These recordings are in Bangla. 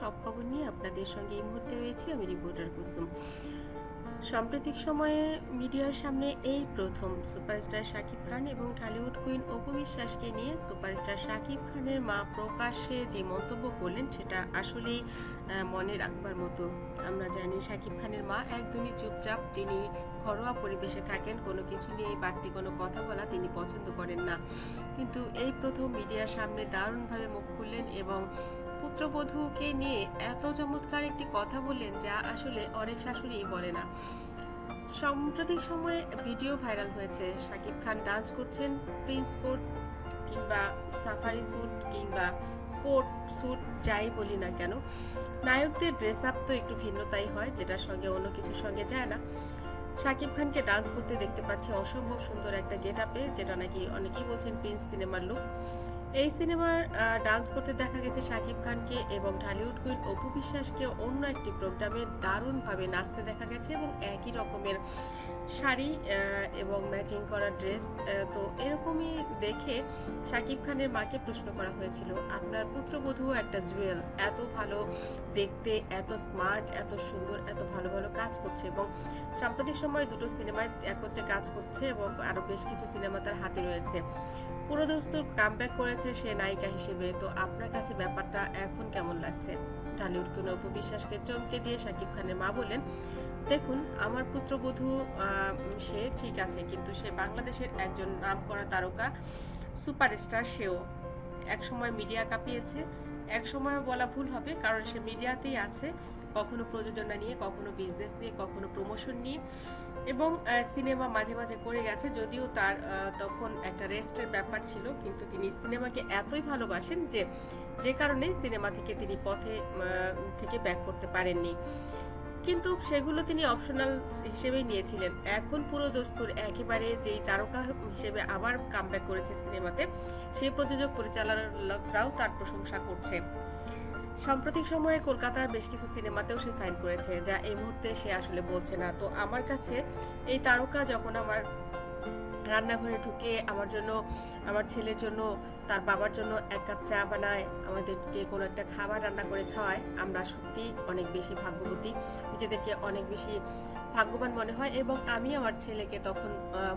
সব খবর নিয়ে আপনাদের সঙ্গে এই মুহূর্তে রয়েছি, আমি রিপোর্টার কুসুম। সাম্প্রতিক সময়ে মিডিয়ার সামনে এই প্রথম সুপারস্টার শাকিব খান এবং ঢালিউড কুইন অপু বিশ্বাসকে নিয়ে সুপারস্টার শাকিব খানের মা প্রকাশ্যে যে মন্তব্য করলেন, সেটা আসলেই মনে রাখবার মতো। আমরা জানি শাকিব খানের মা একদমই চুপচাপ, তিনি ঘরোয়া পরিবেশে থাকেন, কোনো কিছু নিয়ে বাড়তি কোনো কথা বলা তিনি পছন্দ করেন না। কিন্তু এই প্রথম মিডিয়ার সামনে দারুণভাবে মুখ খুললেন এবং পুত্রবধূকে নিয়ে এত চমৎকার একটি কথা বললেন যা আসলে অনেক শাশুড়ি বলে না। সাম্প্রতিক সময়ে ভিডিও ভাইরাল হয়েছে। শাকিব খান ডান্স করছেন প্রিন্স কোট কিংবা সাফারি স্যুট কিংবা কোট স্যুট, যাই বলি না কেন। নায়কদের ড্রেস আপ তো একটু ভিন্নতাই হয়, যেটার সঙ্গে অন্য কিছুর সঙ্গে যায় না। শাকিব খানকে ডান্স করতে দেখতে পাচ্ছি অসম্ভব সুন্দর একটা গেট আপে, যেটা নাকি অনেকেই বলছেন প্রিন্স সিনেমার লুক এই সিনেমার ডান্স করতে দেখা গেছে শাকিব খানকে এবং ঢালিউড কুইন অপু বিশ্বাসকে অন্য একটি প্রোগ্রামে দারুণভাবে নাচতে দেখা গেছে এবং একই রকমের শাড়ি এবং ম্যাচিং করা ড্রেস তো এরকমই দেখে শাকিব খানের মাকে প্রশ্ন করা হয়েছিল, আপনার পুত্রবধূও একটা জুয়েল, এত ভালো দেখতে, এত স্মার্ট, এত সুন্দর, এত ভালো ভালো কাজ করছে। এবং সাম্প্রতিক সময়ে দুটো সিনেমায় একত্রে কাজ করছে এবং আরও বেশ কিছু সিনেমা তার হাতে রয়েছে। পুরো কাম কামব্যাক করেছে সে নায়িকা হিসেবে। তো আপনার কাছে ব্যাপারটা এখন কেমন লাগছে? ঢালিউড কোনো উপবিশ্বাসকে চমকে দিয়ে শাকিব খানের মা বলেন দেখুন, আমার পুত্রবধূ সে ঠিক আছে, কিন্তু সে বাংলাদেশের একজন নামকরা তারকা, সুপারস্টার, সেও একসময় মিডিয়া কাঁপিয়েছে এক সময় বলা ভুল হবে, কারণ সে মিডিয়াতেই আছে, কখনো প্রযোজনা নিয়ে, কখনো বিজনেস নিয়ে, কখনো প্রমোশন নিয়ে এবং সিনেমা মাঝে মাঝে করে গেছে, যদিও তার তখন একটা রেস্টের ব্যাপার ছিল, কিন্তু তিনি সিনেমাকে এতই ভালোবাসেন যে যে কারণে সিনেমা থেকে তিনি পথে থেকে ব্যাক করতে পারেননি। কিন্তু সেগুলো তিনি অপশনাল হিসেবেই নিয়েছিলেন। এখন পুরো দস্তুর একেবারে যেই তারকা হিসেবে আবার কামব্যাক করেছে সিনেমাতে, সেই প্রযোজক, পরিচালকরাও তার প্রশংসা করছে। সাম্প্রতিক সময়ে কলকাতার বেশ কিছু সিনেমাতেও সে সাইন করেছে, যা এই মুহূর্তে সে আসলে বলছে না। তো আমার কাছে এই তারকা যখন আমার রান্নাঘরে ঢুকে আমার জন্য, আমার ছেলের জন্য, তার বাবার জন্য এক কাপ চা বানায়, আমাদেরকে কোনো একটা খাবার রান্না করে খাওয়ায়। আমরা সত্যি অনেক বেশি ভাগ্যবতী, নিজেদেরকে অনেক বেশি ভাগ্যবান মনে হয় এবং আমি আমার ছেলেকে তখন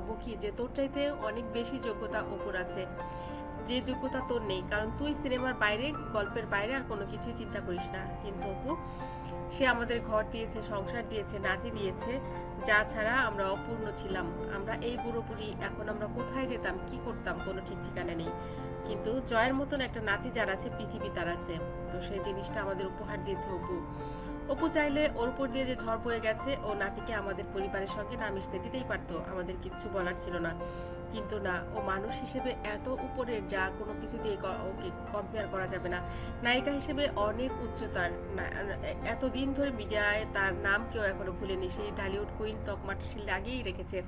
বকি যে তোর চাইতে অনেক বেশি যোগ্যতা ওপর আছে। যে যোগ্যতা তোর নেই, কারণ তুই সিনেমার বাইরে, গল্পের বাইরে আর কোনো কিছুই চিন্তা করিস না। কিন্তু অপু, সে আমাদের ঘর দিয়েছে, সংসার দিয়েছে, নাতি দিয়েছে, যা ছাড়া আমরা অপূর্ণ ছিলাম। আমরা এই পুরোপুরি এখন আমরা কোথায় যেতাম, কি করতাম, কোনো ঠিক ঠিকানা নেই। কিন্তু জয়ের মতন একটা নাতি যার আছে, পৃথিবী তার আছে। তো সেই জিনিসটা আমাদের উপহার দিয়েছে অপু। অপু চাইলে ওর উপর দিয়ে যে ঝড় বয়ে গেছে, ও নাতিকে আমাদের পরিবারের সঙ্গে না মিশতে দিতেই পারতো। আমাদের কিচ্ছু বলার ছিল না। কিন্তু না, ও মানুষ হিসেবে এত উপরের যা কোনো কিছু দিয়ে ওকে কম্পেয়ার করা যাবে না। নায়িকা হিসেবে অনেক উচ্চতার এতদিন ধরে মিডিয়ায় তার নাম কেউ এখনও ভুলেনি। সেই ঢালিউড কুইন তকমাটা সে লাগিয়েই রেখেছে।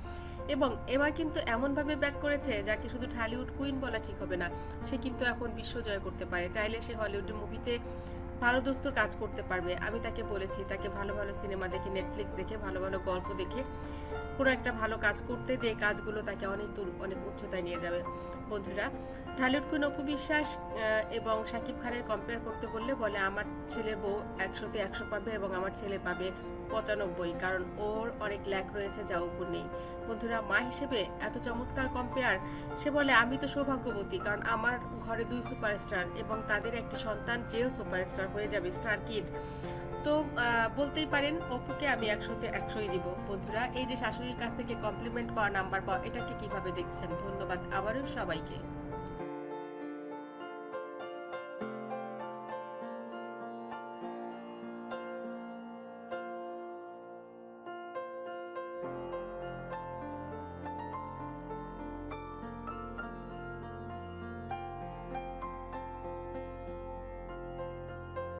এবং এবার কিন্তু এমনভাবে ব্যাক করেছে যাকে শুধু ঢালিউড কুইন বলা ঠিক হবে না, সে কিন্তু এখন বিশ্ব জয় করতে পারে। চাইলে সে হলিউডের মুভিতে ভালো দোস্তর কাজ করতে পারবে। আমি তাকে বলেছি, তাকে ভালো ভালো সিনেমা দেখে নেটফ্লিক্স দেখে, ভালো ভালো গল্প দেখে, কোনো একটা ভালো কাজ করতে, যে কাজগুলো তাকে অনেক দূর, অনেক উচ্চতায় নিয়ে যাবে। বন্ধুরা, ঢালিউড কুইন অপু বিশ্বাস এবং শাকিব খানের কম্পেয়ার করতে বললে বলে, আমার ছেলের বউ একশোতে একশো পাবে এবং আমার ছেলে পাবে পঁচানব্বই, কারণ ওর অনেক ল্যাক রয়েছে যা উপর নেই। বন্ধুরা, মা হিসেবে এত চমৎকার কম্পেয়ার সে বলে, আমি তো সৌভাগ্যবতী, কারণ আমার ঘরে দুই সুপারস্টার এবং তাদের একটি সন্তান, যেও সুপারস্টার হয়ে যাবে স্টার কিড তো বলতেই পারেন, অপুকে আমি একশোতে একশোই দিব। বন্ধুরা, এই যে শাশুড়ির কাছ থেকে কমপ্লিমেন্ট পাওয়া নাম্বার পাওয়া, এটাকে কীভাবে দেখছেন? ধন্যবাদ আবারও সবাইকে।